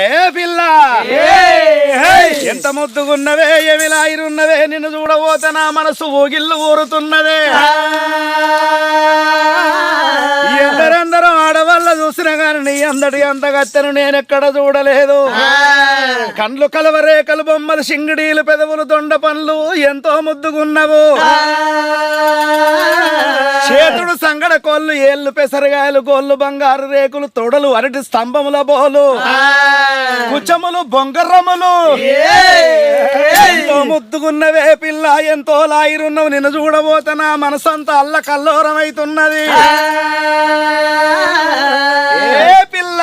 ఏ పిల్ల? ఎంత ముద్దుగున్నవే ఎమిలాయిరున్నవే నిన్ను చూడబోతే నా మనసు ఊగిల్లు ఊరుతున్నదే. ఎందరందరం ఆడవాళ్ళ చూసినా గాని నీ అందడి అంత గత్తెను నేనెక్కడ చూడలేదు. కండ్లు కలవరేకలు బొమ్మలు సింగిడీలు పెదవులు దొండ పనులు ఎంతో ముద్దుగున్నవు. చేతుడు సంగడ కోళ్ళు ఏళ్ళు పెసరగాయలు గోళ్ళు బంగారు రేకులు తొడలు అరటి స్తంభముల బోలు. కుచములు బొంగరములు ఎంతో ముద్దుగున్నవే పిల్ల ఎంతో లాయిరున్నవు నిన్ను చూడబోతే నా మనసంతా అల్ల కల్లోరమైతున్నది. ఏ పిల్ల!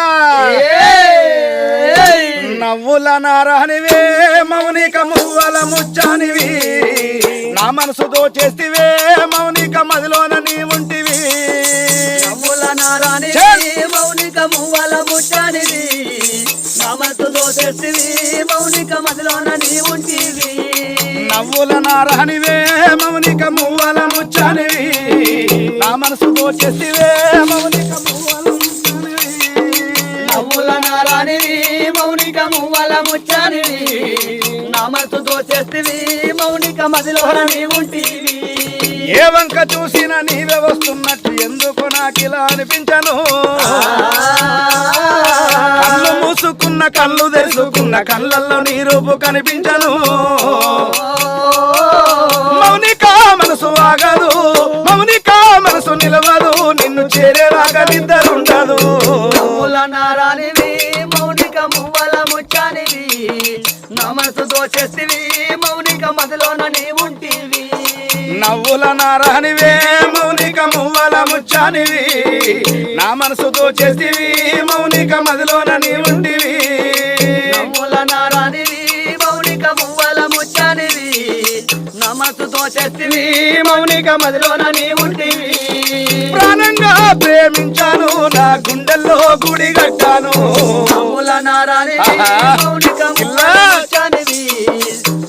నవ్వుల నారానివే మౌనిక మువ్వల ముచ్చానివి. నా మనసు దోచేస్తివే మౌనిక మదిలోన నీవుంటివి నవ్వుల నారాణి మౌనిక మువ్వల ముట్టానివి నమస్తు దోసేసివి మౌనిక మదిలోన నీవుంటివి నవ్వుల నారాణివే మౌనిక మువ్వల ముచ్చానివి. నా మనసు దోచేసివే మౌనిక మువ్వల నవ్వుల నారాణివి మౌనిక మువ్వల ముచ్చానివి. నా మనసు దోచేస్తివి మౌనిక మదిలోన నీవుంటివి ఏ వంక చూసినా నీవే వస్తున్నట్టు ఎందుకు నాకిలా అనిపించను? కళ్ళు మూసుకున్న కళ్ళు తెరుచుకున్న కళ్ళల్లో నీ రూపు కనిపించను. మౌనిక మనసు ఆగదు మౌనిక మనసు నిలవదు నిన్ను చేరేలాగా నిద్రుండదు నవ్వుల మౌనిక మువ్వల ముచ్చానివి నా మనసు మౌనిక నవ్వుల నారానివే మౌనిక మువ్వల ముచ్చానివి. నా మనసుతో చేసివి మౌనిక మదిలోన నీ ఉంటివి నమ్ముల నారానివి మౌనిక మువ్వల ముచ్చానివి. నమస్సుతో చేస్తివి మౌనిక మదిలోన నీ ఉంటివి ప్రాణంగా ప్రేమించాను నా గుండెల్లో గుడి కట్టాను. నమ్ముల నారానివి ఆహా. మౌనిక మువ్వల. ముచ్చానివి.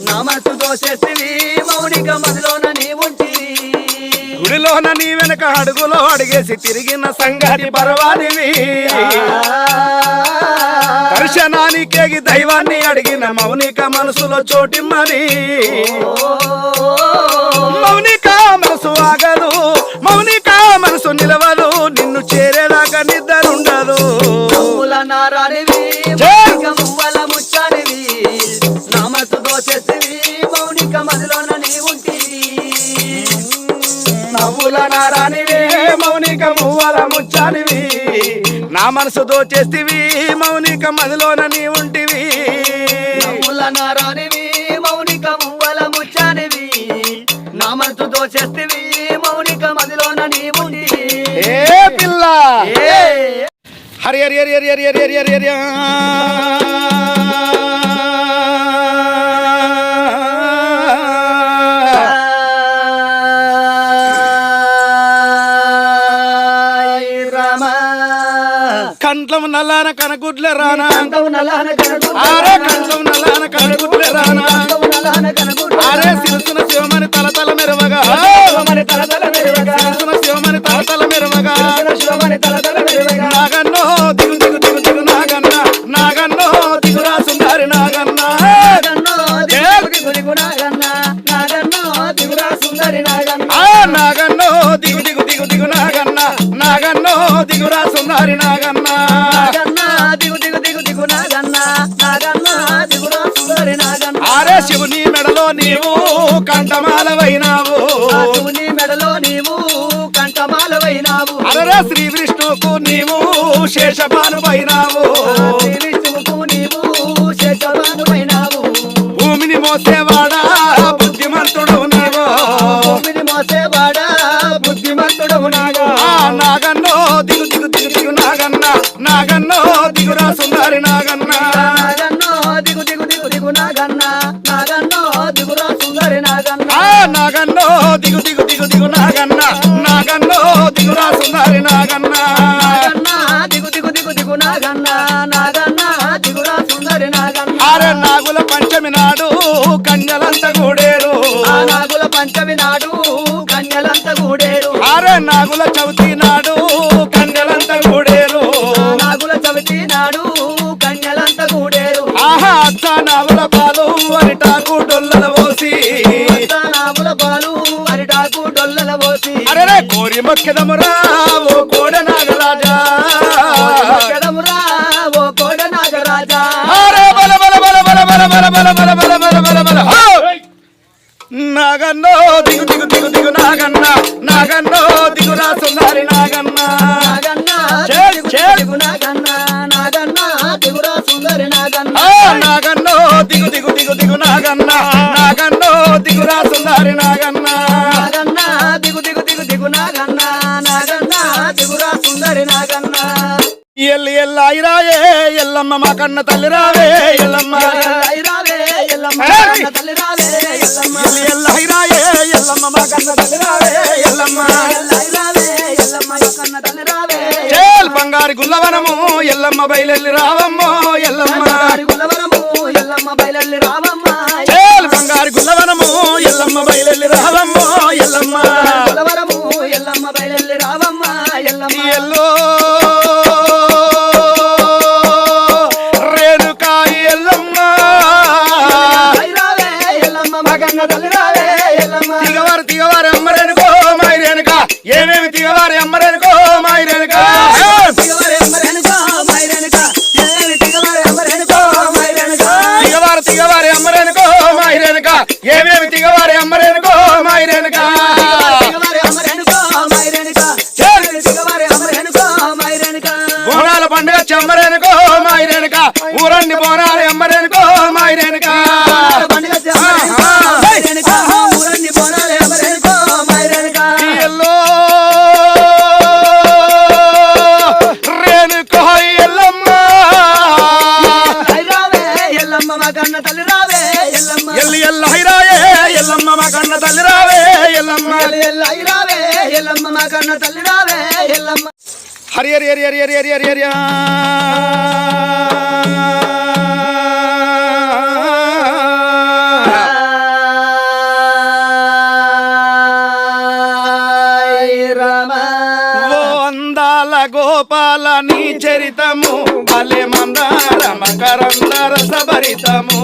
నమస్సుతో చేస్తివి మౌనిక మదిలోన నీ ఉంటివి గుడిలోన నీ వెనక అడుగులో అడిగేసి తిరిగిన సంగతి పర్వానివి దర్శనానికేగి దైవాన్ని అడిగిన మౌనిక మనసులో చోటిమ్మని మౌనిక మనసు ఆగదు మౌనిక మనసు నిలవదు నిన్ను చేరేదాకా నిద్రుండదు. మౌనిక మదిలోన నీ ఉంటివి నవ్వుల నారానివే మౌనిక మువ్వల ముచ్చానివి నా మనసు దోచేస్తివి మౌనిక మదిలోన నీ ఉంటివి నారానివి మౌనిక మువ్వల ముచ్చానివి నామస్తు దోషివి మౌనిక మదిలోన నీ ఉంటివి ఏ పిల్ల ఏ హరి హరి హరి హరి హరి హరి హరి హరి నలాన కనగుడ్ల రానా. ఆరే కంఠం నలాన కనగుడ్ల రానా. ఆరే శిరసున శివమని తల తల మెరవగా. శిరసున శివమని తల తల మెరవగా. నాగన్నో దిగు దిగు దిగు దిగు నాగన్న. నాగన్నో దిగురా సుందరి నాగన్న. నాగన్నో దిగురా సుందరి నాగన్న. నాగన్న. దిగురా సుందరి నాగన్న. నాగన్న దిగు దిగు దిగు దిగు నాగన్న. నాగన్న దిగురా సుందరి నాగన్న. ఆరే శివుని మెడలో నీవు కంఠమాలవైనావు. శివుని మెడలో నీవు కంఠమాలవైనావు. అరరే శ్రీ విష్ణుకు నీవు శేషపానువైనావు శ్రీ విష్ణువుకు నీవు శేషవానువైనావు భూమిని మోసేవాడా నాగన్న దిగురా సుందరి నాగన్న. నాగన్నో దిగు దిగు దిగు దిగు నాగన్న. నాగన్నో దిగురా సుందరి నాగన్న. దిగు దిగు దిగు దిగు నాగన్న. నాగన్నో దిగురా సుందరి నాగన్న. దిగు దిగు దిగు దిగు నాగన్న. నాగన్న దిగురా సుందరి నాగన్న. నాగుల పంచమి నాడు కన్యలంత గూడేరు. ఆ నాగుల పంచమి నాడు కన్యలంత గూడేరు. ఆరే నాగుల చవితి బల బల బల బల బల బల నాగన్నో దిగు దిగు దిగు దిగు నాగన్న నాగన్నో దిగు రాసున్నారి నాగన్న నాగన్న దిగు నాగన్న నాగన్న దిగు రాసుందరి నాగన్న నాగన్నో దిగు దిగు దిగు దిగు నాగన్న నాగన్నో దిగు రాసున్నారి నాగన్న నాగన్న దిగు దిగు దిగు దిగు నాగన్న ఎల్లి ఎల్ల ఐరాయే ఎల్లమ్మ మా కన్న తల్లి రావే ఎల్లమ్మ. ఎల్లి బంగారు గుల్లవనము ఎల్లమ్మ బయలు రావమ్మో ఎల్లమ్మ. గుల్లవనము తిగవారు తిగవారు అమ్మరేనుకో మైరేనుక ఏమేమి తిగవారు అమ్మరేనుకో మైరేనుక తిగవారే తిగవారు అమ్మరేనుకో మైరేనుక ఏమేమి తిగవారు ఎల్లి ఎల్ల హైరాయే ఎల్లమ్మ మా కన్న తల్లి రావే ఎల్లమ్మ ఎల్లమ్మ మగన్న తల్లి రావే ఎల్లమ్మ హరి హరి హరి హరి హరి హరి హరి హరి రామ అందాల గోపాల నీ చరితము. భలే మందార మకరందర సభరితము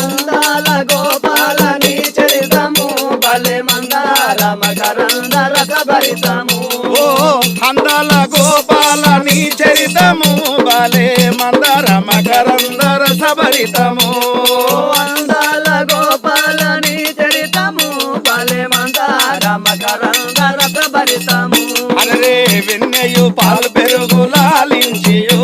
అందాల గోపాల నీ చరితము. భలే మందార మకరంద రసభరితము ఓ అందాల గోపాల నీ చరితము. భలే మందార మకరందర సభరితము అందాల గోపాల నీ చరితము. భలే మందార మకరంద రసభరితము రే వెన్నయు పాలు పెరుగు లాలించియో.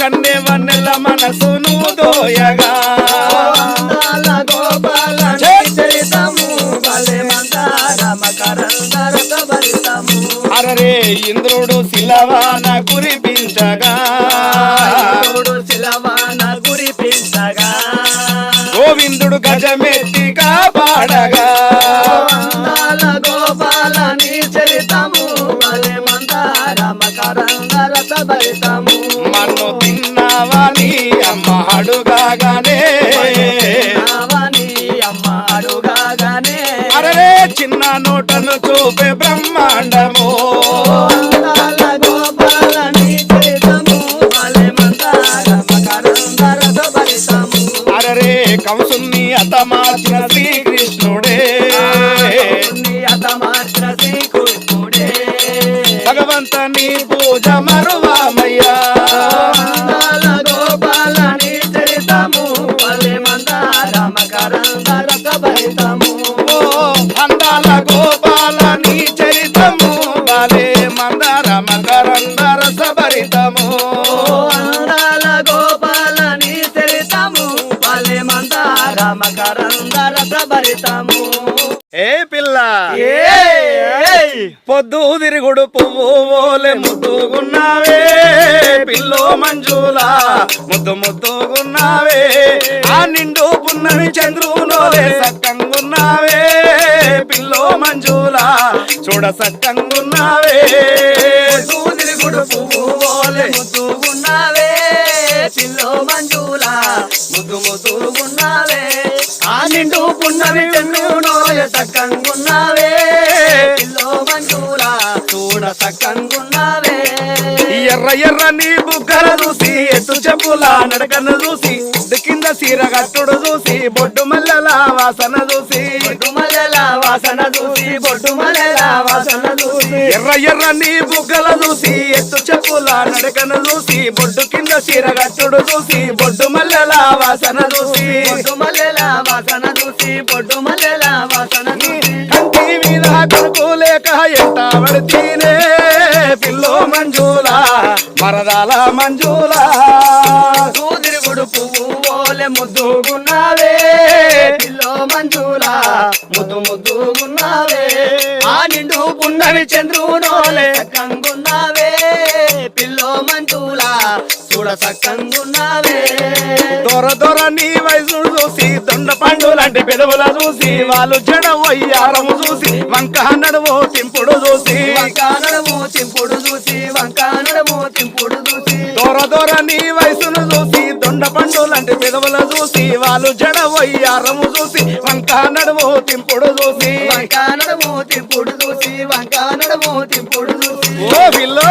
కన్నే వన్నెల మనసును దోయగా. అరరే ఇంద్రుడు శిలవాన కురి రసభరితము మన్ను తిన్నావని అమ్మ అడుగాగానే? నావని అమ్మ అడుగాగానే? అరరే చిన్న నోటను చూపే బ్రహ్మాండము. అందాల గోపాల చరితము బాలే మందార మకరందర సభరితము అందాల గోపాల నీ చరితము భలే మందార మకరంద రసభరితము. ఏ పిల్ల! పొద్దు తిరుగుడు పువ్వు ఓలే ముద్దుగున్నావే. పిల్లో మంజులా ముద్దు ముద్దుగున్నావే. ఆ నిండు పున్నమి చంద్రునోలే సక్కంగున్నావే. పిల్లో మంజులా చూడ సక్కంగున్నావే. తిరుగుడు పువ్వు ఓలే ముద్దుగున్నావే. పిల్లో మంజులా ముద్దు ముద్దుగున్నావే. ఆ నిండు పున్నవి నోయ సక్కంగున్నావే. పిల్లో మంజులా చూడ సక్కంగున్నావే. ఎర్ర ఎర్ర నీ బుగ్గల చూసి ఎత్తు చెప్పులా నడకను చూసి కింద సీర కట్టుడు చూసి బొడ్డు మల్లెల వాసన చూసి. వాసన చూసి బొడ్డు మల్లెల వాసన చూసి. ఎర్ర ఎర్ర నీ బుగ్గల చూసి ఎత్తు చెప్పుల నడకను చూసి బొడ్డు కింద సీర కట్టుడు చూసి బొడ్డు మల్లెల వాసన చూసి. బొడ్డు మల్లెల వాసన చూసి బొడ్డు మల్లెల వాసన కంటి మీద కొడుకు లేక ఎంట పడితేనే పిల్లో మంజులా మరదాల మంజులా. సూదిరుగుడు పువ్వు ఓలె ముద్దుగున్నావే పున్నమి చంద్రునోలే సక్కంగున్నావే పిల్లో మంజులా చూడ సక్కంగున్నావే. దొర దొర నీ వయసు చూసి దొండ పండు లాంటి పెదవుల చూసి వాళ్ళు జడ వయ్యారము చూసి వంక నడువు తింపుడు చూసి. వంకానడము తింపుడు చూసి వంకానడము తింపుడు చూసి. దొర దొర నీ వయసును చూసి దొండ పండు లాంటి పెదవుల చూసి వాళ్ళు జడ వయ్యారము చూసి వంక నడువు తింపుడు చూసి. చూసి వంకానడము తింపుడు చూసి. ఓ పిల్లో!